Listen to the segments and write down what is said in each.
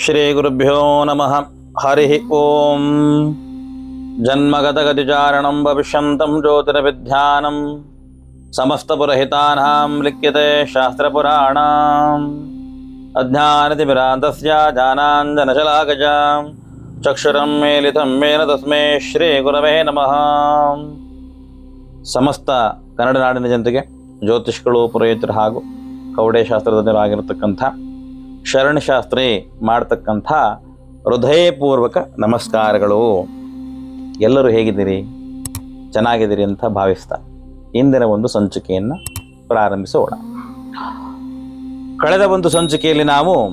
ಶ್ರೀಗುರುಭ್ಯೋ ನಮಃ ಹರಿ ಓಂ जन्मगतगतिचारणं ಭವಿಷ್ಯಂತಂ ಜ್ಯೋತಿರವಿಧ್ಯಾನಂ ಸಮಸ್ತಪುರಹಿತಾನಾಂ ಲಿಖ್ಯತೆ ಶಾಸ್ತ್ರಪುರಾಣಾಂ ಅಜ್ಞಾನತಿಮಿರಾಂತಸ್ಯ ಜಾನಾಂಜನಶಲಾಕಜಾಂ ಚಕ್ಷುರಂ ಮೇಲಿತಂ ಮೇನ ತಸ್ಮೈ ಶ್ರೀ ಗುರವೇ ನಮಃ ಸಮಸ್ತ ಕನ್ನಡ ನಾಡಿನ ಜನತೆಗೆ ಜ್ಯೋತಿಷ್ಗಳು ಪುರೋಹಿತರು ಹಾಗೂ ಕವಡೆ ಶಾಸ್ತ್ರಜ್ಞರಾಗಿರ್ತಕ್ಕಂಥ ಶರಣಶಾಸ್ತ್ರಿ ಮಾಡ್ತಕ್ಕಂಥ ಹೃದಯಪೂರ್ವಕ ನಮಸ್ಕಾರಗಳು. ಎಲ್ಲರೂ ಹೇಗಿದ್ದೀರಿ? ಚೆನ್ನಾಗಿದ್ದೀರಿ ಅಂತ ಭಾವಿಸ್ತಾ. ಇಂದಿನ ಒಂದು ಸಂಚಿಕೆಯನ್ನು ಪ್ರಾರಂಭಿಸೋಣ. ಕಳೆದ ಒಂದು ಸಂಚಿಕೆಯಲ್ಲಿ ನಾವು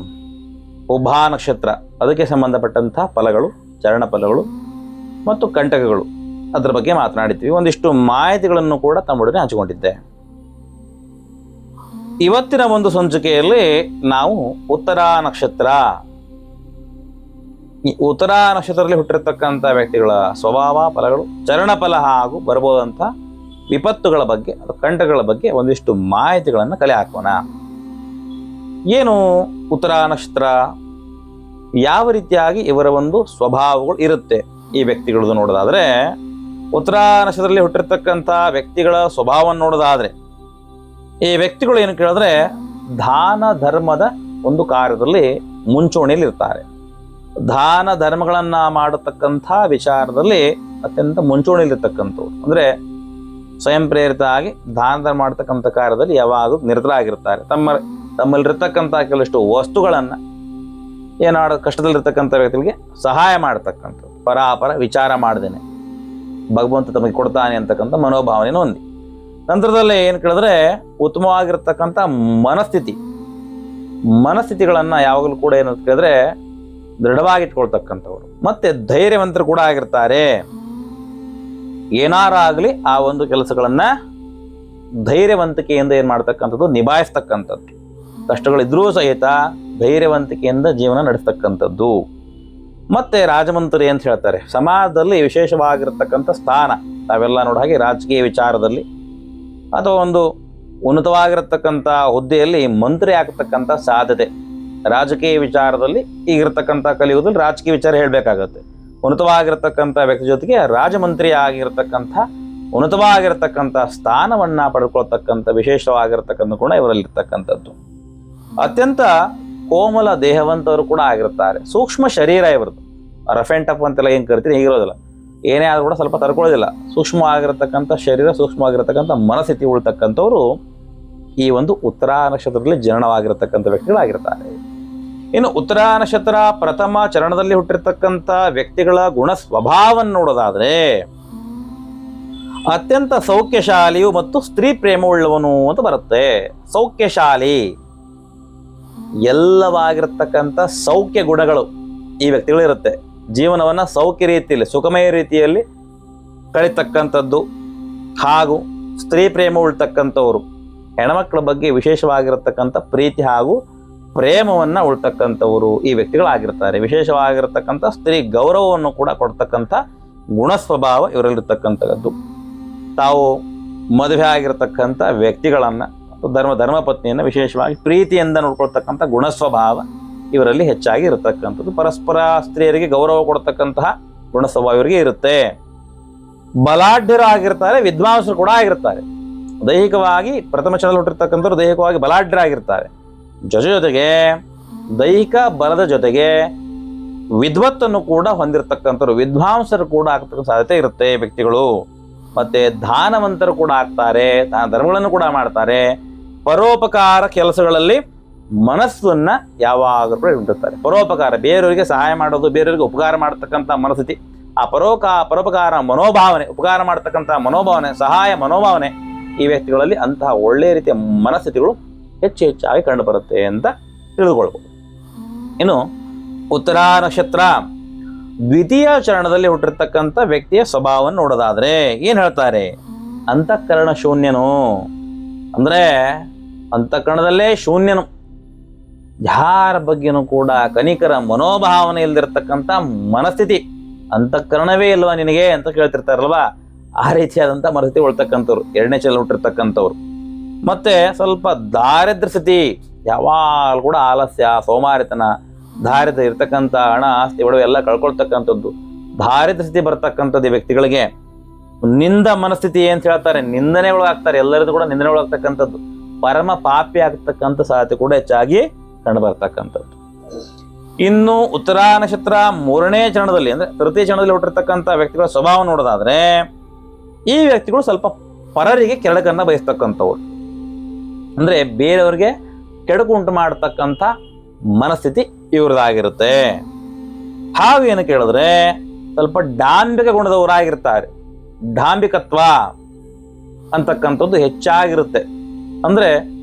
ಉಭಾ ನಕ್ಷತ್ರ, ಅದಕ್ಕೆ ಸಂಬಂಧಪಟ್ಟಂಥ ಫಲಗಳು, ಚರಣ ಫಲಗಳು ಮತ್ತು ಕಂಟಕಗಳು, ಅದರ ಬಗ್ಗೆ ಮಾತನಾಡಿದ್ವಿ. ಒಂದಿಷ್ಟು ಮಾಹಿತಿಗಳನ್ನು ಕೂಡ ತಮ್ಮೊಡನೆ ಹಂಚಿಕೊಂಡಿದ್ದೆ. ಇವತ್ತಿನ ಒಂದು ಸಂಚಿಕೆಯಲ್ಲಿ ನಾವು ಉತ್ತರ ನಕ್ಷತ್ರ. ಈ ಉತ್ತರ ನಕ್ಷತ್ರದಲ್ಲಿ ಹುಟ್ಟಿರತಕ್ಕಂಥ ವ್ಯಕ್ತಿಗಳ ಸ್ವಭಾವ, ಫಲಗಳು ಚರಣ ಫಲ ಹಾಗೂ ಬರಬಹುದಂಥ ವಿಪತ್ತುಗಳ ಬಗ್ಗೆ ಅಥವಾ ಕಂಟಗಳ ಬಗ್ಗೆ ಒಂದಿಷ್ಟು ಮಾಹಿತಿಗಳನ್ನು ಕಲೆ ಹಾಕೋಣ. ಏನು ಉತ್ತರ ನಕ್ಷತ್ರ? ಯಾವ ರೀತಿಯಾಗಿ ಇವರ ಒಂದು ಸ್ವಭಾವಗಳು ಇರುತ್ತೆ? ಈ ವ್ಯಕ್ತಿಗಳದ್ದು ನೋಡೋದಾದ್ರೆ, ಉತ್ತರ ನಕ್ಷತ್ರದಲ್ಲಿ ಹುಟ್ಟಿರ್ತಕ್ಕಂಥ ವ್ಯಕ್ತಿಗಳ ಸ್ವಭಾವವನ್ನು ನೋಡೋದಾದ್ರೆ ಈ ವ್ಯಕ್ತಿಗಳು ಏನು ಕೇಳಿದ್ರೆ ದಾನ ಧರ್ಮದ ಒಂದು ಕಾರ್ಯದಲ್ಲಿ ಮುಂಚೂಣಿಯಲ್ಲಿ ಇರ್ತಾರೆ ದಾನ ಧರ್ಮಗಳನ್ನ ಮಾಡತಕ್ಕಂಥ ವಿಚಾರದಲ್ಲಿ ಅತ್ಯಂತ ಮುಂಚೂಣಿಯಲ್ಲಿರ್ತಕ್ಕಂಥವ್ರು. ಅಂದ್ರೆ ಸ್ವಯಂ ಪ್ರೇರಿತ ಆಗಿ ದಾನ ಧರ್ಮ ಮಾಡತಕ್ಕಂಥ ಕಾರ್ಯದಲ್ಲಿ ಯಾವಾಗಲೂ ನಿರತರಾಗಿರ್ತಾರೆ. ತಮ್ಮ ತಮ್ಮಲ್ಲಿರ್ತಕ್ಕಂಥ ಕೆಲವಷ್ಟು ವಸ್ತುಗಳನ್ನ ಏನಾಡ ಕಷ್ಟದಲ್ಲಿರ್ತಕ್ಕಂಥ ವ್ಯಕ್ತಿಗಳಿಗೆ ಸಹಾಯ ಮಾಡ್ತಕ್ಕಂಥದ್ದು ಪರಾಪರ ವಿಚಾರ ಮಾಡ್ದೇನೆ. ಭಗವಂತ ತಮಗೆ ಕೊಡ್ತಾನೆ ಅಂತಕ್ಕಂಥ ಮನೋಭಾವನೆಯನ್ನು ಹೊಂದಿ. ನಂತರದಲ್ಲಿ ಏನು ಕೇಳಿದ್ರೆ ಉತ್ತಮವಾಗಿರ್ತಕ್ಕಂಥ ಮನಸ್ಥಿತಿ. ಮನಸ್ಥಿತಿಗಳನ್ನು ಯಾವಾಗಲೂ ಕೂಡ ಏನು ಅಂತ ಕೇಳಿದ್ರೆ ದೃಢವಾಗಿಟ್ಕೊಳ್ತಕ್ಕಂಥವ್ರು. ಮತ್ತೆ ಧೈರ್ಯವಂತರು ಕೂಡ ಆಗಿರ್ತಾರೆ. ಏನಾರ ಆಗಲಿ ಆ ಒಂದು ಕೆಲಸಗಳನ್ನ ಧೈರ್ಯವಂತಿಕೆಯಿಂದ ಏನು ಮಾಡ್ತಕ್ಕಂಥದ್ದು ನಿಭಾಯಿಸ್ತಕ್ಕಂಥದ್ದು. ಕಷ್ಟಗಳಿದ್ರೂ ಸಹಿತ ಧೈರ್ಯವಂತಿಕೆಯಿಂದ ಜೀವನ ನಡೆಸ್ತಕ್ಕಂಥದ್ದು. ಮತ್ತೆ ರಾಜಮಂತ್ರಿ ಅಂತ ಹೇಳ್ತಾರೆ. ಸಮಾಜದಲ್ಲಿ ವಿಶೇಷವಾಗಿರ್ತಕ್ಕಂಥ ಸ್ಥಾನ. ತಾವೆಲ್ಲ ನೋಡ ಹಾಗೆ ರಾಜಕೀಯ ವಿಚಾರದಲ್ಲಿ ಅಥವಾ ಒಂದು ಉನ್ನತವಾಗಿರತಕ್ಕಂಥ ಹುದ್ದೆಯಲ್ಲಿ ಮಂತ್ರಿ ಆಗತಕ್ಕಂಥ ಸಾಧ್ಯತೆ. ರಾಜಕೀಯ ವಿಚಾರದಲ್ಲಿ ಈಗಿರ್ತಕ್ಕಂಥ ಕಲಿಯುವುದಲ್ಲಿ ರಾಜಕೀಯ ವಿಚಾರ ಹೇಳಬೇಕಾಗತ್ತೆ. ಉನ್ನತವಾಗಿರತಕ್ಕಂಥ ವ್ಯಕ್ತಿ ಜೊತೆಗೆ ರಾಜಮಂತ್ರಿ ಆಗಿರತಕ್ಕಂಥ, ಉನ್ನತವಾಗಿರತಕ್ಕಂಥ ಸ್ಥಾನವನ್ನು ಪಡ್ಕೊಳ್ತಕ್ಕಂಥ, ವಿಶೇಷವಾಗಿರತಕ್ಕಂಥ ಗುಣ ಇವರಲ್ಲಿರ್ತಕ್ಕಂಥದ್ದು. ಅತ್ಯಂತ ಕೋಮಲ ದೇಹವಂತವರು ಕೂಡ ಆಗಿರ್ತಾರೆ ಸೂಕ್ಷ್ಮ ಶರೀರ ಇವ್ರದ್ದು. ರಫ್ ಆ್ಯಂಡ್ ಟಫ್ ಅಂತೆಲ್ಲ ಏನು ಕರಿತೀನಿ ಹೀಗಿರೋದಿಲ್ಲ. ಏನೇ ಆದರೂ ಕೂಡ ಸ್ವಲ್ಪ ತರ್ಕೊಳ್ಳೋದಿಲ್ಲ ಸೂಕ್ಷ್ಮ ಆಗಿರತಕ್ಕಂಥ ಶರೀರ, ಸೂಕ್ಷ್ಮವಾಗಿರತಕ್ಕಂಥ ಮನಸ್ಥಿತಿ ಉಳ್ತಕ್ಕಂಥವ್ರು ಈ ಒಂದು ಉತ್ತರ ನಕ್ಷತ್ರದಲ್ಲಿ ಜನನವಾಗಿರತಕ್ಕಂಥ ವ್ಯಕ್ತಿಗಳಾಗಿರ್ತಾರೆ. ಇನ್ನು ಉತ್ತರ ನಕ್ಷತ್ರ ಪ್ರಥಮ ಚರಣದಲ್ಲಿ ಹುಟ್ಟಿರ್ತಕ್ಕಂಥ ವ್ಯಕ್ತಿಗಳ ಗುಣ ಸ್ವಭಾವವನ್ನು ನೋಡೋದಾದ್ರೆ ಅತ್ಯಂತ ಸೌಖ್ಯಶಾಲಿಯು ಮತ್ತು ಸ್ತ್ರೀ ಪ್ರೇಮವುಳ್ಳವನು ಅಂತ ಬರುತ್ತೆ. ಸೌಖ್ಯಶಾಲಿ. ಎಲ್ಲವಾಗಿರ್ತಕ್ಕಂಥ ಸೌಖ್ಯ ಗುಣಗಳು ಈ ವ್ಯಕ್ತಿಗಳಿರುತ್ತೆ. ಜೀವನವನ್ನ ಸೌಖ್ಯ ರೀತಿಯಲ್ಲಿ ಸುಖಮಯ ರೀತಿಯಲ್ಲಿ ಕಳಿತಕ್ಕಂಥದ್ದು ಹಾಗೂ ಸ್ತ್ರೀ ಪ್ರೇಮ ಉಳ್ತಕ್ಕಂಥವ್ರು, ಹೆಣ್ಮಕ್ಳ ಬಗ್ಗೆ ವಿಶೇಷವಾಗಿರತಕ್ಕಂಥ ಪ್ರೀತಿ ಹಾಗೂ ಪ್ರೇಮವನ್ನು ಉಳ್ತಕ್ಕಂಥವರು ಈ ವ್ಯಕ್ತಿಗಳಾಗಿರ್ತಾರೆ. ವಿಶೇಷವಾಗಿರತಕ್ಕಂಥ ಸ್ತ್ರೀ ಗೌರವವನ್ನು ಕೂಡ ಕೊಡ್ತಕ್ಕಂಥ ಗುಣ ಸ್ವಭಾವ ಇವರಲ್ಲಿರ್ತಕ್ಕಂಥದ್ದು. ತಾವು ಮದುವೆ ಆಗಿರತಕ್ಕಂಥ ವ್ಯಕ್ತಿಗಳನ್ನು, ಧರ್ಮ, ಧರ್ಮಪತ್ನಿಯನ್ನು ವಿಶೇಷವಾಗಿ ಪ್ರೀತಿಯಿಂದ ನೋಡ್ಕೊಳ್ತಕ್ಕಂಥ ಗುಣ ಸ್ವಭಾವ ಇವರಲ್ಲಿ ಹೆಚ್ಚಾಗಿ ಇರತಕ್ಕಂಥದ್ದು. ಪರಸ್ಪರ ಸ್ತ್ರೀಯರಿಗೆ ಗೌರವ ಕೊಡ್ತಕ್ಕಂತಹ ಗುಣ ಸ್ವಭಾವ ಇವರಿಗೆ ಇರುತ್ತೆ. ಬಲಾಢ್ಯರು ಆಗಿರ್ತಾರೆ ವಿದ್ವಾಂಸರು ಕೂಡ ಆಗಿರ್ತಾರೆ. ದೈಹಿಕವಾಗಿ ಪ್ರಥಮ ಚರಣದಲ್ಲಿ ಹುಟ್ಟಿರ್ತಕ್ಕಂಥವ್ರು ದೈಹಿಕವಾಗಿ ಬಲಾಢ್ಯರಾಗಿರ್ತಾರೆ. ಜೊತೆ ಜೊತೆಗೆ, ದೈಹಿಕ ಬಲದ ಜೊತೆಗೆ ವಿದ್ವತ್ತನ್ನು ಕೂಡ ಹೊಂದಿರತಕ್ಕಂಥವ್ರು, ವಿದ್ವಾಂಸರು ಕೂಡ ಆಗ್ತಕ್ಕ ಸಾಧ್ಯತೆ ಇರುತ್ತೆ ವ್ಯಕ್ತಿಗಳು. ಮತ್ತೆ ದಾನವಂತರು ಕೂಡ ಆಗ್ತಾರೆ, ದಾನ ಧರ್ಮಗಳನ್ನು ಕೂಡ ಮಾಡ್ತಾರೆ. ಪರೋಪಕಾರ ಕೆಲಸಗಳಲ್ಲಿ ಮನಸ್ಸನ್ನ ಯಾವಾಗಲೂ ಇಟ್ಟಿರ್ತಾರೆ. ಪರೋಪಕಾರ, ಬೇರೆಯವರಿಗೆ ಸಹಾಯ ಮಾಡೋದು, ಬೇರೆಯವರಿಗೆ ಉಪಕಾರ ಮಾಡತಕ್ಕಂಥ ಮನಸ್ಥಿತಿ, ಆ ಪರೋಕ, ಪರೋಪಕಾರ ಮನೋಭಾವನೆ, ಉಪಕಾರ ಮಾಡತಕ್ಕಂಥ ಮನೋಭಾವನೆ, ಸಹಾಯ ಮನೋಭಾವನೆ ಈ ವ್ಯಕ್ತಿಗಳಲ್ಲಿ ಅಂತಹ ಒಳ್ಳೆಯ ರೀತಿಯ ಮನಸ್ಥಿತಿಗಳು ಹೆಚ್ಚು ಹೆಚ್ಚಾಗಿ ಕಂಡುಬರುತ್ತೆ ಅಂತ ತಿಳಿದುಕೊಳ್ಬೋದು ಇನ್ನು ಉತ್ತರ ನಕ್ಷತ್ರ, ದ್ವಿತೀಯ ಚರಣದಲ್ಲಿ ಹುಟ್ಟಿರ್ತಕ್ಕಂಥ ವ್ಯಕ್ತಿಯ ಸ್ವಭಾವವನ್ನು ನೋಡೋದಾದ್ರೆ ಏನು ಹೇಳ್ತಾರೆ? ಅಂತಃಕರಣ ಶೂನ್ಯನು. ಅಂದ್ರೆ ಅಂತಃಕರಣದಲ್ಲೇ ಶೂನ್ಯನು. ಯಾರ ಬಗ್ಗೆನೂ ಕೂಡ ಕನಿಕರ ಮನೋಭಾವನೆ ಇಲ್ದಿರ್ತಕ್ಕಂಥ ಮನಸ್ಥಿತಿ ಅಂತಃಕರಣವೇ ಇಲ್ವಾ ನಿನಗೆ ಅಂತ ಕೇಳ್ತಿರ್ತಾರಲ್ವಾ? ಆ ರೀತಿಯಾದಂಥ ಮನಸ್ಥಿತಿ ಉಳ್ತಕ್ಕಂಥವ್ರು, ಎರಡನೇ ಚಲ ಹುಟ್ಟಿರ್ತಕ್ಕಂಥವ್ರು. ಮತ್ತೆ ಸ್ವಲ್ಪ ದಾರಿದ್ರ ಸ್ಥಿತಿ, ಯಾವಾಗಲೂ ಕೂಡ ಆಲಸ್ಯ, ಸೋಮಾರಿತನ, ದಾರಿದ್ರ ಇರ್ತಕ್ಕಂಥ ಹಣ, ಆಸ್ತಿ, ಒಡವೆ ಎಲ್ಲ ಕಳ್ಕೊಳ್ತಕ್ಕಂಥದ್ದು. ದಾರಿದ್ರ ಸ್ಥಿತಿ ಬರ್ತಕ್ಕಂಥದ್ದು ಈ ವ್ಯಕ್ತಿಗಳಿಗೆ. ನಿಂದ ಮನಸ್ಥಿತಿ ಅಂತ ಹೇಳ್ತಾರೆ? ನಿಂದನೆ ಒಳಗಾಗ್ತಾರೆ. ಎಲ್ಲರದ್ದು ಕೂಡ ನಿಂದನೆ ಒಳಗಾಗ್ತಕ್ಕಂಥದ್ದು. ಪರಮ ಪಾಪಿ ಆಗ್ತಕ್ಕಂಥ ಸಾಧ್ಯತೆ ಕೂಡ ಹೆಚ್ಚಾಗಿ ಕಂಡು ಬರ್ತಕ್ಕಂಥದ್ದು. ಇನ್ನು ಉತ್ತರ ನಕ್ಷತ್ರ ಮೂರನೇ ಚರಣದಲ್ಲಿ, ಅಂದ್ರೆ ತೃತೀಯ ಚರಣದಲ್ಲಿ ಹುಟ್ಟಿರ್ತಕ್ಕಂಥ ವ್ಯಕ್ತಿಗಳ ಸ್ವಭಾವ ನೋಡೋದಾದ್ರೆ, ಈ ವ್ಯಕ್ತಿಗಳು ಸ್ವಲ್ಪ ಪರರಿಗೆ ಕೆಳಕನ್ನ ಬಯಸ್ತಕ್ಕಂಥವ್ರು. ಅಂದ್ರೆ ಬೇರೆಯವರಿಗೆ ಕೆಡಕು ಉಂಟು ಮಾಡತಕ್ಕಂಥ ಮನಸ್ಥಿತಿ ಇವ್ರದ್ದಾಗಿರುತ್ತೆ. ಹಾಗೂ ಏನು ಕೇಳಿದ್ರೆ, ಸ್ವಲ್ಪ ಡಾಂಬಿಕ ಗುಣದವರಾಗಿರ್ತಾರೆ ಡಾಂಬಿಕತ್ವ ಅಂತಕ್ಕಂಥದ್ದು ಹೆಚ್ಚಾಗಿರುತ್ತೆ. ಅಂದ್ರೆ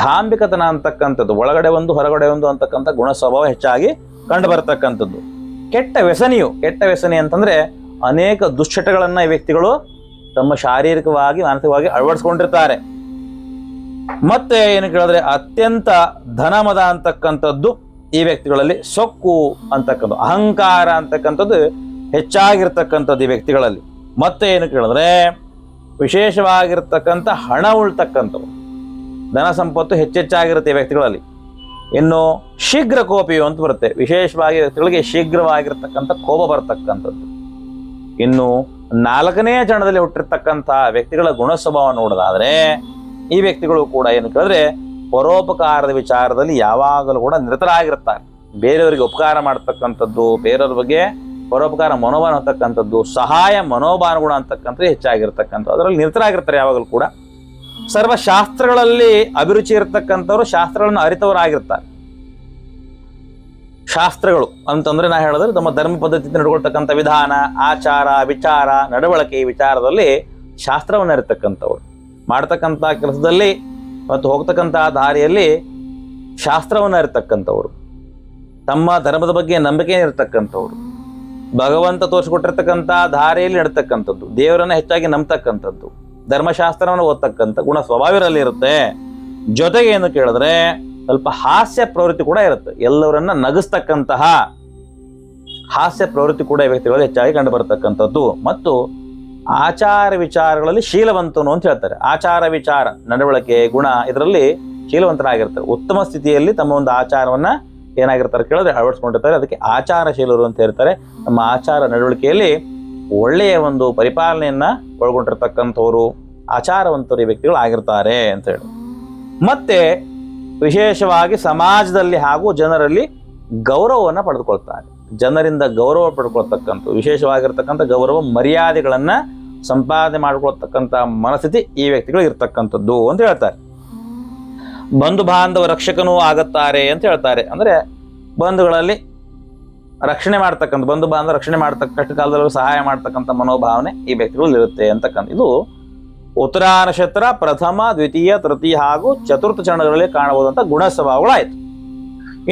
ಡಾಂಬಿಕತನ ಅಂತಕ್ಕಂಥದ್ದು, ಒಳಗಡೆ ಒಂದು, ಹೊರಗಡೆ ಒಂದು ಅಂತಕ್ಕಂಥ ಗುಣ ಸ್ವಭಾವ ಹೆಚ್ಚಾಗಿ ಕಂಡು ಬರತಕ್ಕಂಥದ್ದು ಕೆಟ್ಟ ವ್ಯಸನಿಯು, ಕೆಟ್ಟ ವ್ಯಸನಿ ಅಂತಂದ್ರೆ ಅನೇಕ ದುಶ್ಚಟಗಳನ್ನು ಈ ವ್ಯಕ್ತಿಗಳು ತಮ್ಮ ಶಾರೀರಿಕವಾಗಿ, ಮಾನಸಿಕವಾಗಿ ಅಳವಡಿಸ್ಕೊಂಡಿರ್ತಾರೆ. ಮತ್ತೆ ಏನು ಕೇಳಿದ್ರೆ ಅತ್ಯಂತ ಧನಮದ ಅಂತಕ್ಕಂಥದ್ದು ಈ ವ್ಯಕ್ತಿಗಳಲ್ಲಿ ಸೊಕ್ಕು ಅಂತಕ್ಕಂಥ ಅಹಂಕಾರ ಅಂತಕ್ಕಂಥದ್ದು ಹೆಚ್ಚಾಗಿರ್ತಕ್ಕಂಥದ್ದು ಈ ವ್ಯಕ್ತಿಗಳಲ್ಲಿ. ಮತ್ತೆ ಏನು ಕೇಳಿದ್ರೆ ವಿಶೇಷವಾಗಿರ್ತಕ್ಕಂಥ ಹಣ ಉಳ್ತಕ್ಕಂಥವು. ಧನ ಸಂಪತ್ತು ಹೆಚ್ಚೆಚ್ಚಾಗಿರುತ್ತೆ ವ್ಯಕ್ತಿಗಳಲ್ಲಿ. ಇನ್ನು ಶೀಘ್ರ ಕೋಪಿಯು ಅಂತ ಬರುತ್ತೆ. ವಿಶೇಷವಾಗಿ ವ್ಯಕ್ತಿಗಳಿಗೆ ಶೀಘ್ರವಾಗಿರ್ತಕ್ಕಂಥ ಕೋಪ ಬರತಕ್ಕಂಥದ್ದು. ಇನ್ನು ನಾಲ್ಕನೇ ಚರಣದಲ್ಲಿ ಹುಟ್ಟಿರ್ತಕ್ಕಂಥ ವ್ಯಕ್ತಿಗಳ ಗುಣ ಸ್ವಭಾವ ನೋಡೋದಾದರೆ, ಈ ವ್ಯಕ್ತಿಗಳು ಕೂಡ ಏನು ಕೇಳಿದ್ರೆ ಪರೋಪಕಾರದ ವಿಚಾರದಲ್ಲಿ ಯಾವಾಗಲೂ ಕೂಡ ನಿರತರಾಗಿರ್ತಾರೆ ಬೇರೆಯವರಿಗೆ ಉಪಕಾರ ಮಾಡ್ತಕ್ಕಂಥದ್ದು, ಬೇರೆಯವ್ರ ಬಗ್ಗೆ ಪರೋಪಕಾರ ಮನೋಭಾವ ಅಂತಕ್ಕಂಥದ್ದು ಸಹಾಯ ಮನೋಭಾನುಗುಣ ಅಂತಕ್ಕಂಥದ್ದು ಹೆಚ್ಚಾಗಿರ್ತಕ್ಕಂಥದ್ದು. ಅದರಲ್ಲಿ ನಿರತರಾಗಿರ್ತಾರೆ ಯಾವಾಗಲೂ ಕೂಡ. ಸರ್ವಶಾಸ್ತ್ರಗಳಲ್ಲಿ ಅಭಿರುಚಿ ಇರತಕ್ಕಂಥವ್ರು ಶಾಸ್ತ್ರಗಳನ್ನು ಅರಿತವರಾಗಿರ್ತಾರೆ. ಶಾಸ್ತ್ರಗಳು ಅಂತಂದ್ರೆ ನಾ ಹೇಳಿದ್ರೆ ನಮ್ಮ ಧರ್ಮ ಪದ್ಧತಿ ನಡ್ಕೊಳ್ತಕ್ಕಂಥ ವಿಧಾನ, ಆಚಾರ, ವಿಚಾರ, ನಡವಳಿಕೆ ವಿಚಾರದಲ್ಲಿ ಶಾಸ್ತ್ರವನ್ನು ಅರಿತಕ್ಕಂಥವ್ರು. ಮಾಡ್ತಕ್ಕಂಥ ಕೆಲಸದಲ್ಲಿ ಮತ್ತು ಹೋಗ್ತಕ್ಕಂಥ ದಾರಿಯಲ್ಲಿ ಶಾಸ್ತ್ರವನ್ನು ಅರಿತಕ್ಕಂಥವ್ರು. ತಮ್ಮ ಧರ್ಮದ ಬಗ್ಗೆ ನಂಬಿಕೆ ಇರತಕ್ಕಂಥವ್ರು. ಭಗವಂತ ತೋರಿಸ್ಕೊಟ್ಟಿರ್ತಕ್ಕಂಥ ದಾರಿಯಲ್ಲಿ ನಡತಕ್ಕಂಥದ್ದು, ದೇವರನ್ನ ಹೆಚ್ಚಾಗಿ ನಂಬ್ತಕ್ಕಂಥದ್ದು. ಧರ್ಮಶಾಸ್ತ್ರವನ್ನು ಓದ್ತಕ್ಕಂಥ ಗುಣ ಸ್ವಭಾವರಲ್ಲಿ ಇರುತ್ತೆ. ಜೊತೆಗೆ ಏನು ಕೇಳಿದ್ರೆ ಸ್ವಲ್ಪ ಹಾಸ್ಯ ಪ್ರವೃತ್ತಿ ಕೂಡ ಇರುತ್ತೆ. ಎಲ್ಲವರನ್ನ ನಗಿಸ್ತಕ್ಕಂತಹ ಹಾಸ್ಯ ಪ್ರವೃತ್ತಿ ಕೂಡ ಈ ವ್ಯಕ್ತಿಗಳಲ್ಲಿ ಹೆಚ್ಚಾಗಿ ಕಂಡು ಬರತಕ್ಕಂಥದ್ದು. ಮತ್ತು ಆಚಾರ ವಿಚಾರಗಳಲ್ಲಿ ಶೀಲವಂತನು ಅಂತ ಹೇಳ್ತಾರೆ. ಆಚಾರ ವಿಚಾರ, ನಡವಳಿಕೆ, ಗುಣ ಇದರಲ್ಲಿ ಶೀಲವಂತರಾಗಿರ್ತಾರೆ ಉತ್ತಮ ಸ್ಥಿತಿಯಲ್ಲಿ ತಮ್ಮ ಒಂದು ಆಚಾರವನ್ನ ಏನಾಗಿರ್ತಾರೆ ಕೇಳಿದ್ರೆ ಅಳವಡಿಸ್ಕೊಂಡಿರ್ತಾರೆ. ಅದಕ್ಕೆ ಆಚಾರಶೀಲರು ಅಂತ ಹೇಳ್ತಾರೆ. ನಮ್ಮ ಆಚಾರ, ನಡವಳಿಕೆಯಲ್ಲಿ ಒಳ್ಳೆಯ ಒಂದು ಪರಿಪಾಲನೆಯನ್ನ ಒಳಗೊಂಡಿರ್ತಕ್ಕಂಥವ್ರು. ಆಚಾರವಂತರು ಈ ವ್ಯಕ್ತಿಗಳು ಆಗಿರ್ತಾರೆ ಅಂತ ಹೇಳಿ. ಮತ್ತೆ ವಿಶೇಷವಾಗಿ ಸಮಾಜದಲ್ಲಿ ಹಾಗೂ ಜನರಲ್ಲಿ ಗೌರವವನ್ನು ಪಡೆದುಕೊಳ್ತಾರೆ. ಜನರಿಂದ ಗೌರವ ಪಡ್ಕೊಳ್ತಕ್ಕಂಥ ವಿಶೇಷವಾಗಿರ್ತಕ್ಕಂಥ ಗೌರವ ಮರ್ಯಾದೆಗಳನ್ನು ಸಂಪಾದನೆ ಮಾಡ್ಕೊಳ್ತಕ್ಕಂಥ ಮನಸ್ಥಿತಿ ಈ ವ್ಯಕ್ತಿಗಳು ಇರ್ತಕ್ಕಂಥದ್ದು ಅಂತ ಹೇಳ್ತಾರೆ. ಬಂಧು ಬಾಂಧವ ರಕ್ಷಕನೂ ಆಗುತ್ತಾರೆ ಅಂತ ಹೇಳ್ತಾರೆ. ಅಂದ್ರೆ ಬಂಧುಗಳಲ್ಲಿ ರಕ್ಷಣೆ ಮಾಡ್ತಕ್ಕಂಥ, ಬಂಧು ಬಾಂಧವ ರಕ್ಷಣೆ ಮಾಡ್ತಕ್ಕಷ್ಟು ಕಷ್ಟ ಕಾಲದಲ್ಲಿ ಸಹಾಯ ಮಾಡ್ತಕ್ಕಂಥ ಮನೋಭಾವನೆ ಈ ವ್ಯಕ್ತಿಗಳಲ್ಲಿ ಇರುತ್ತೆ ಅಂತಕ್ಕಂಥ ಇದು ಉತ್ತರ ನಕ್ಷತ್ರ ಪ್ರಥಮ, ದ್ವಿತೀಯ, ತೃತೀಯ ಹಾಗೂ ಚತುರ್ಥ ಚರಣಗಳಲ್ಲಿ ಕಾಣಬಹುದಂತ ಗುಣ ಸ್ವಭಾವಗಳಾಯಿತು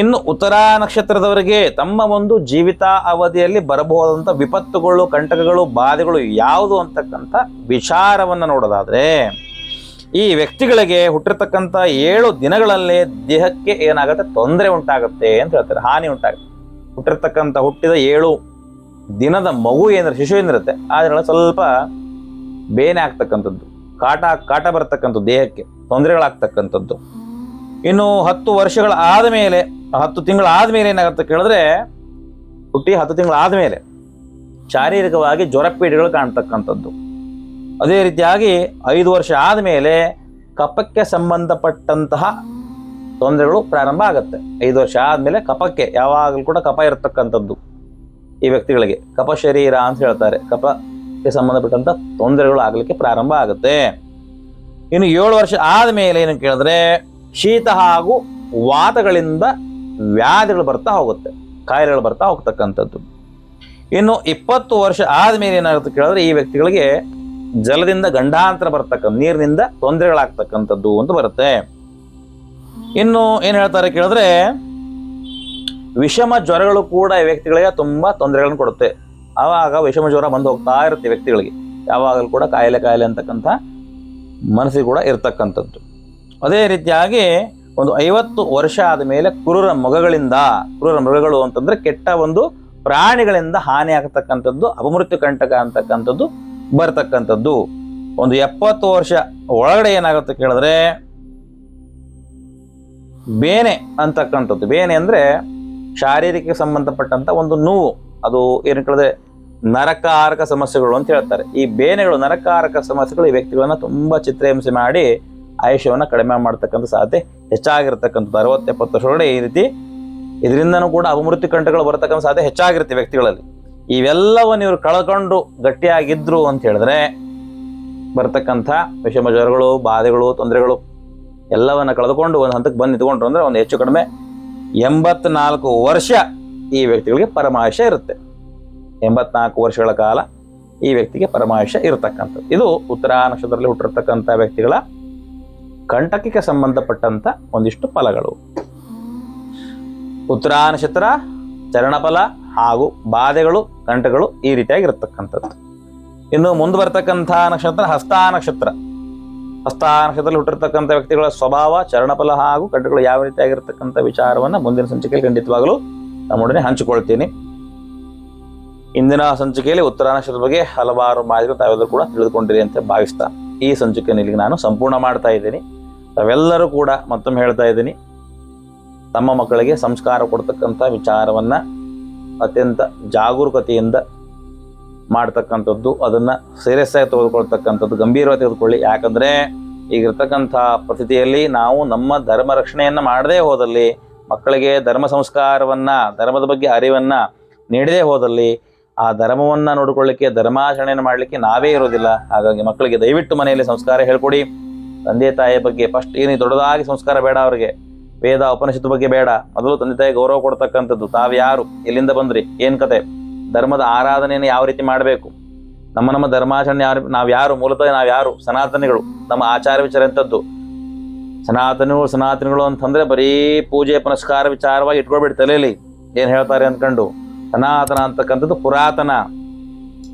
ಇನ್ನು ಉತ್ತರ ನಕ್ಷತ್ರದವರಿಗೆ ತಮ್ಮ ಒಂದು ಜೀವಿತ ಅವಧಿಯಲ್ಲಿ ಬರಬಹುದಂತ ವಿಪತ್ತುಗಳು, ಕಂಟಕಗಳು, ಬಾಧೆಗಳು ಯಾವುದು ಅಂತಕ್ಕಂಥ ವಿಚಾರವನ್ನು ನೋಡೋದಾದ್ರೆ, ಈ ವ್ಯಕ್ತಿಗಳಿಗೆ ಹುಟ್ಟಿರ್ತಕ್ಕಂಥ ಏಳು ದಿನಗಳಲ್ಲೇ ದೇಹಕ್ಕೆ ಏನಾಗುತ್ತೆ? ತೊಂದರೆ ಉಂಟಾಗುತ್ತೆ ಅಂತ ಹೇಳ್ತಾರೆ, ಹಾನಿ ಉಂಟಾಗುತ್ತೆ. ಹುಟ್ಟಿರ್ತಕ್ಕಂಥ ಹುಟ್ಟಿದ ಏಳು ದಿನದ ಮಗು ಏನಿರುತ್ತೆ, ಶಿಶು ಏನಿರುತ್ತೆ ಆದ್ರೆ ಸ್ವಲ್ಪ ಬೇನೆ ಆಗ್ತಕ್ಕಂಥದ್ದು. ಕಾಟ ಕಾಟ ಬರ್ತಕ್ಕಂಥದ್ದು, ದೇಹಕ್ಕೆ ತೊಂದರೆಗಳಾಗ್ತಕ್ಕಂಥದ್ದು. ಇನ್ನು ಹತ್ತು ವರ್ಷಗಳ ಆದಮೇಲೆ ಹತ್ತು ತಿಂಗಳ ಆದಮೇಲೆ ಏನಾಗುತ್ತೆ ಕೇಳಿದ್ರೆ, ಹುಟ್ಟಿ ಹತ್ತು ತಿಂಗಳ ಆದಮೇಲೆ ಶಾರೀರಿಕವಾಗಿ ಜ್ವರಪೀಡೆಗಳು ಕಾಣ್ತಕ್ಕಂಥದ್ದು. ಅದೇ ರೀತಿಯಾಗಿ ಐದು ವರ್ಷ ಆದಮೇಲೆ ಕಪಕ್ಕೆ ಸಂಬಂಧಪಟ್ಟಂತಹ ತೊಂದರೆಗಳು ಪ್ರಾರಂಭ ಆಗುತ್ತೆ. ಐದು ವರ್ಷ ಆದಮೇಲೆ ಕಪಕ್ಕೆ ಯಾವಾಗಲೂ ಕೂಡ ಕಪ ಇರತಕ್ಕಂಥದ್ದು ಈ ವ್ಯಕ್ತಿಗಳಿಗೆ. ಕಪ ಶರೀರ ಅಂತ ಹೇಳ್ತಾರೆ. ಕಫಕ್ಕೆ ಸಂಬಂಧಪಟ್ಟಂತ ತೊಂದರೆಗಳು ಆಗಲಿಕ್ಕೆ ಪ್ರಾರಂಭ ಆಗುತ್ತೆ. ಇನ್ನು ಏಳು ವರ್ಷ ಆದಮೇಲೆ ಏನು ಕೇಳಿದ್ರೆ ಶೀತ ಹಾಗೂ ವಾತಗಳಿಂದ ವ್ಯಾಧಿಗಳು ಬರ್ತಾ ಹೋಗುತ್ತೆ, ಕಾಯಿಲೆಗಳು ಬರ್ತಾ ಹೋಗ್ತಕ್ಕಂಥದ್ದು. ಇನ್ನು ಇಪ್ಪತ್ತು ವರ್ಷ ಆದಮೇಲೆ ಏನಾಗುತ್ತೆ ಕೇಳಿದ್ರೆ ಈ ವ್ಯಕ್ತಿಗಳಿಗೆ ಜಲದಿಂದ ಗಂಡಾಂತರ ಬರ್ತಕ್ಕ, ನೀರಿನಿಂದ ತೊಂದರೆಗಳಾಗ್ತಕ್ಕಂಥದ್ದು ಅಂತ ಬರುತ್ತೆ. ಇನ್ನು ಏನು ಹೇಳ್ತಾರೆ ಕೇಳಿದ್ರೆ ವಿಷಮ ಜ್ವರಗಳು ಕೂಡ ಈ ವ್ಯಕ್ತಿಗಳಿಗೆ ತುಂಬಾ ತೊಂದರೆಗಳನ್ನು ಕೊಡುತ್ತೆ. ಆವಾಗ ವಿಷಮ ಜ್ವರ ಬಂದು ಹೋಗ್ತಾ ಇರುತ್ತೆ ವ್ಯಕ್ತಿಗಳಿಗೆ. ಯಾವಾಗಲೂ ಕೂಡ ಕಾಯಿಲೆ ಕಾಯಿಲೆ ಅಂತಕ್ಕಂಥ ಮನಸ್ಸಿಗೆ ಕೂಡ ಇರತಕ್ಕಂಥದ್ದು. ಅದೇ ರೀತಿಯಾಗಿ ಒಂದು ಐವತ್ತು ವರ್ಷ ಆದ ಮೇಲೆ ಕುರುರ ಮೃಗಗಳಿಂದ, ಕುರುರ ಮೃಗಗಳು ಅಂತಂದ್ರೆ ಕೆಟ್ಟ ಒಂದು ಪ್ರಾಣಿಗಳಿಂದ ಹಾನಿ ಆಗ್ತಕ್ಕಂಥದ್ದು, ಅಪಮೃತ್ಯು ಕಂಟಕ ಅಂತಕ್ಕಂಥದ್ದು ಬರ್ತಕ್ಕಂಥದ್ದು. ಒಂದು ಎಪ್ಪತ್ತು ವರ್ಷ ಒಳಗಡೆ ಏನಾಗುತ್ತೆ ಕೇಳಿದ್ರೆ, ಬೇನೆ ಅಂತಕ್ಕಂಥದ್ದು. ಬೇನೆ ಅಂದ್ರೆ ಶಾರೀರಿಕ ಸಂಬಂಧಪಟ್ಟಂತ ಒಂದು ನೋವು. ಅದು ಏನು ಕೇಳಿದ್ರೆ ನರಕಾರಕ ಸಮಸ್ಯೆಗಳು ಅಂತ ಹೇಳ್ತಾರೆ. ಈ ಬೇನೆಗಳು, ನರಕಾರಕ ಸಮಸ್ಯೆಗಳು ಈ ವ್ಯಕ್ತಿಗಳನ್ನ ತುಂಬಾ ಚಿತ್ರಹಿಂಸೆ ಮಾಡಿ ಆಯುಷ್ಯವನ್ನು ಕಡಿಮೆ ಮಾಡ್ತಕ್ಕಂಥ ಸಾಧ್ಯತೆ ಹೆಚ್ಚಾಗಿರ್ತಕ್ಕಂಥದ್ದು. ಅರವತ್ತು ಎಪ್ಪತ್ತು ವರ್ಷಗಳ ಈ ರೀತಿ ಇದರಿಂದನೂ ಕೂಡ ಅಭಿವೃದ್ಧಿ ಕಂಠಗಳು ಬರತಕ್ಕಂಥ ಸಾಧ್ಯತೆ ಹೆಚ್ಚಾಗಿರುತ್ತೆ ವ್ಯಕ್ತಿಗಳಲ್ಲಿ. ಇವೆಲ್ಲವನ್ನು ಇವರು ಕಳ್ಕೊಂಡು ಗಟ್ಟಿಯಾಗಿದ್ರು ಅಂತ ಹೇಳಿದ್ರೆ ಬರ್ತಕ್ಕಂಥ ವಿಷಮ ಜ್ವರಗಳು, ಬಾಧೆಗಳು, ತೊಂದರೆಗಳು ಎಲ್ಲವನ್ನ ಕಳೆದುಕೊಂಡು ಒಂದು ಹಂತಕ್ಕೆ ಬಂದು ನಿಂತ್ಕೊಂಡ್ರು ಅಂದ್ರೆ ಒಂದು ಹೆಚ್ಚು ಕಡಿಮೆ ಎಂಬತ್ನಾಲ್ಕು ವರ್ಷ ಈ ವ್ಯಕ್ತಿಗಳಿಗೆ ಪರಮಾಯುಷ ಇರುತ್ತೆ. ಎಂಬತ್ನಾಲ್ಕು ವರ್ಷಗಳ ಕಾಲ ಈ ವ್ಯಕ್ತಿಗೆ ಪರಮಾಯುಷ್ಯ ಇರತಕ್ಕಂಥದ್ದು. ಇದು ಉತ್ತರ ನಕ್ಷತ್ರದಲ್ಲಿ ಹುಟ್ಟಿರ್ತಕ್ಕಂಥ ವ್ಯಕ್ತಿಗಳ ಕಂಟಕಕ್ಕೆ ಸಂಬಂಧಪಟ್ಟಂತ ಒಂದಿಷ್ಟು ಫಲಗಳು. ಉತ್ತರ ನಕ್ಷತ್ರ, ಚರಣಫಲ ಹಾಗೂ ಬಾಧೆಗಳು, ಕಂಟಗಳು ಈ ರೀತಿಯಾಗಿರ್ತಕ್ಕಂಥದ್ದು ಇನ್ನು ಮುಂದೆ ಬರ್ತಕ್ಕಂಥ ನಕ್ಷತ್ರ, ಹಸ್ತ ನಕ್ಷತ್ರ. ಹಸ್ತ ನಕ್ಷತ್ರದಲ್ಲಿ ಹುಟ್ಟಿರ್ತಕ್ಕಂಥ ವ್ಯಕ್ತಿಗಳ ಸ್ವಭಾವ, ಚರಣಫಲ ಹಾಗೂ ಕಂಟಗಳು ಯಾವ ರೀತಿಯಾಗಿರ್ತಕ್ಕಂಥ ವಿಚಾರವನ್ನು ಮುಂದಿನ ಸಂಚಿಕೆಯಲ್ಲಿ ಖಂಡಿತವಾಗಲೂ ನಮ್ಮೊಡನೆ ಹಂಚಿಕೊಳ್ತೀನಿ. ಇಂದಿನ ಸಂಚಿಕೆಯಲ್ಲಿ ಉತ್ತರ ನಕ್ಷತ್ರದ ಬಗ್ಗೆ ಹಲವಾರು ಮಾಹಿತಿಗಳು ತಾವೆಲ್ಲರೂ ಕೂಡ ತಿಳಿದುಕೊಂಡಿರಿ ಅಂತ ಭಾವಿಸ್ತಾ ಈ ಸಂಚಿಕೆಯನ್ನು ಇಲ್ಲಿಗೆ ನಾನು ಸಂಪೂರ್ಣ ಮಾಡ್ತಾ ಇದ್ದೀನಿ. ತಾವೆಲ್ಲರೂ ಕೂಡ ಮತ್ತೊಮ್ಮೆ ಹೇಳ್ತಾ ಇದ್ದೀನಿ. ತಮ್ಮ ಮಕ್ಕಳಿಗೆ ಸಂಸ್ಕಾರ ಕೊಡ್ತಕ್ಕಂಥ ವಿಚಾರವನ್ನ ಅತ್ಯಂತ ಜಾಗರೂಕತೆಯಿಂದ ಮಾಡ್ತಕ್ಕಂಥದ್ದು, ಅದನ್ನ ಸೀರಿಯಸ್ ಆಗಿ ತೆಗೆದುಕೊಳ್ತಕ್ಕಂಥದ್ದು, ಗಂಭೀರವಾಗಿ ತೆಗೆದುಕೊಳ್ಳಿ. ಯಾಕಂದ್ರೆ ಈಗಿರ್ತಕ್ಕಂಥ ಪರಿಸ್ಥಿತಿಯಲ್ಲಿ ನಾವು ನಮ್ಮ ಧರ್ಮ ರಕ್ಷಣೆಯನ್ನು ಮಾಡದೇ ಹೋದಲ್ಲಿ, ಮಕ್ಕಳಿಗೆ ಧರ್ಮ ಸಂಸ್ಕಾರವನ್ನ, ಧರ್ಮದ ಬಗ್ಗೆ ಅರಿವನ್ನ ನೀಡದೇ ಹೋದಲ್ಲಿ ಆ ಧರ್ಮವನ್ನು ನೋಡಿಕೊಳ್ಳಿಕ್ಕೆ, ಧರ್ಮಾಚರಣೆಯನ್ನು ಮಾಡಲಿಕ್ಕೆ ನಾವೇ ಇರೋದಿಲ್ಲ ಹಾಗಾಗಿ ಮಕ್ಕಳಿಗೆ ದಯವಿಟ್ಟು ಮನೆಯಲ್ಲಿ ಸಂಸ್ಕಾರ ಹೇಳ್ಕೊಡಿ. ತಂದೆ ತಾಯಿಯ ಬಗ್ಗೆ ಫಸ್ಟ್ ಏನು ದೊಡ್ಡದಾಗಿ ಸಂಸ್ಕಾರ ಬೇಡ ಅವರಿಗೆ. ವೇದ, ಉಪನಿಷತ್ತು ಬಗ್ಗೆ ಬೇಡ. ಮೊದಲು ತಂದೆ ತಾಯಿ ಗೌರವ ಕೊಡ್ತಕ್ಕಂಥದ್ದು. ತಾವು ಯಾರು? ಎಲ್ಲಿಂದ ಬಂದ್ರಿ? ಏನ್ ಕತೆ? ಧರ್ಮದ ಆರಾಧನೆಯನ್ನು ಯಾವ ರೀತಿ ಮಾಡಬೇಕು? ನಮ್ಮ ನಮ್ಮ ಧರ್ಮಾಚರಣೆ ಯಾರು? ನಾವು ಯಾರು? ಮೂಲತಃ ನಾವು ಯಾರು? ಸನಾತನಿಗಳು. ನಮ್ಮ ಆಚಾರ ವಿಚಾರ ಎಂಥದ್ದು? ಸನಾತನಿಗಳು ಸನಾತನಿಗಳು ಅಂತಂದ್ರೆ ಬರೀ ಪೂಜೆ, ಪುನಸ್ಕಾರ ವಿಚಾರವಾಗಿ ಇಟ್ಕೊಳ್ಬಿಡಿ ತಲೆಯಲ್ಲಿ. ಏನ್ ಹೇಳ್ತಾರೆ ಅಂದ್ಕೊಂಡು? ಸನಾತನ ಅಂತಕ್ಕಂಥದ್ದು ಪುರಾತನ.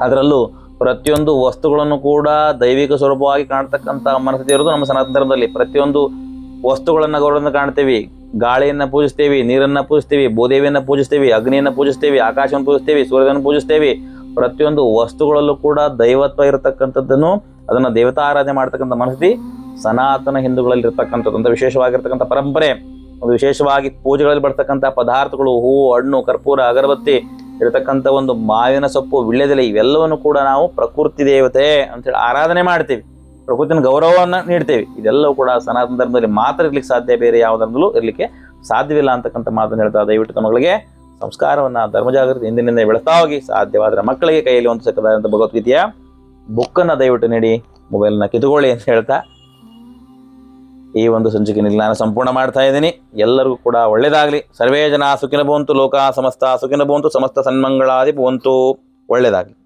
ಅದರಲ್ಲೂ ಪ್ರತಿಯೊಂದು ವಸ್ತುಗಳನ್ನು ಕೂಡ ದೈವಿಕ ಸ್ವರೂಪವಾಗಿ ಕಾಣ್ತಕ್ಕಂಥ ಮನಸ್ಥಿತಿ ಇರೋದು ನಮ್ಮ ಸನಾತನ ಧರ್ಮದಲ್ಲಿ. ಪ್ರತಿಯೊಂದು ವಸ್ತುಗಳನ್ನು ಗೌರವದಿಂದ ಕಾಣ್ತೇವೆ. ಗಾಳಿಯನ್ನು ಪೂಜಿಸ್ತೇವೆ, ನೀರನ್ನು ಪೂಜಿಸ್ತೀವಿ, ಭೂದೇವಿಯನ್ನು ಪೂಜಿಸ್ತೀವಿ, ಅಗ್ನಿಯನ್ನು ಪೂಜಿಸ್ತೀವಿ, ಆಕಾಶವನ್ನು ಪೂಜಿಸ್ತೇವೆ ಸೂರ್ಯನ ಪೂಜಿಸ್ತೇವೆ. ಪ್ರತಿಯೊಂದು ವಸ್ತುಗಳಲ್ಲೂ ಕೂಡ ದೈವತ್ವ ಇರತಕ್ಕಂಥದ್ದನ್ನು ಅದನ್ನು ದೇವತಾ ಆರಾಧನೆ ಮಾಡ್ತಕ್ಕಂಥ ಮನಸ್ಥಿತಿ ಸನಾತನ ಹಿಂದೂಗಳಲ್ಲಿ ಇರ್ತಕ್ಕಂಥದ್ದು ಅಂತ ವಿಶೇಷವಾಗಿರ್ತಕ್ಕಂಥ ಪರಂಪರೆ. ಒಂದು ವಿಶೇಷವಾಗಿ ಪೂಜೆಗಳಲ್ಲಿ ಬರ್ತಕ್ಕಂಥ ಪದಾರ್ಥಗಳು, ಹೂವು, ಹಣ್ಣು, ಕರ್ಪೂರ, ಅಗರಬತ್ತಿ ಇರತಕ್ಕಂಥ ಒಂದು ಮಾವಿನ ಸೊಪ್ಪು, ವಿಳ್ಯದೆಲೆ, ಇವೆಲ್ಲವನ್ನು ಕೂಡ ನಾವು ಪ್ರಕೃತಿ ದೇವತೆ ಅಂತೇಳಿ ಆರಾಧನೆ ಮಾಡ್ತೀವಿ. ಪ್ರಕೃತಿನ ಗೌರವವನ್ನು ನೀಡ್ತೇವೆ. ಇದೆಲ್ಲವೂ ಕೂಡ ಸನಾತನ ಧರ್ಮದಲ್ಲಿ ಮಾತ್ರ ಇರ್ಲಿಕ್ಕೆ ಸಾಧ್ಯ, ಬೇರೆ ಯಾವ ಧರ್ಮದಲ್ಲೂ ಇರ್ಲಿಕ್ಕೆ ಸಾಧ್ಯವಿಲ್ಲ ಅಂತಕ್ಕಂಥ ಮಾತನ್ನು ಹೇಳ್ತಾ ದಯವಿಟ್ಟು ತಮ್ಮಗಳಿಗೆ ಸಂಸ್ಕಾರವನ್ನು, ಧರ್ಮ ಜಾಗೃತಿ ಹಿಂದಿನಿಂದ ಬೆಳೆಸ್ತಾ ಹೋಗಿ. ಸಾಧ್ಯವಾದರೆ ಮಕ್ಕಳಿಗೆ ಕೈಯಲ್ಲಿ ಒಂದು ಸಕ್ಕದಾದಂಥ ಭಗವದ್ಗೀತೆಯ ಬುಕ್ಕನ್ನು ದಯವಿಟ್ಟು ನೀಡಿ ಮೊಬೈಲ್ನ ಕಿತ್ಕೊಳ್ಳಿ ಅಂತ ಹೇಳ್ತಾ ಈ ಒಂದು ಸಂಚಿಕೆಯಲ್ಲಿ ನಾನು ಸಂಪೂರ್ಣ ಮಾಡ್ತಾ ಇದ್ದೀನಿ. ಎಲ್ಲರಿಗೂ ಕೂಡ ಒಳ್ಳೆಯದಾಗಲಿ ಸರ್ವೇ ಜನ ಸುಖಿನ ಭವಂತು, ಲೋಕ ಸಮಸ್ತ ಸುಖಿನ ಭವಂತು, ಸಮಸ್ತ ಸನ್ಮಂಗಳಾದಿ ಭವಂತು ಒಳ್ಳೇದಾಗಲಿ.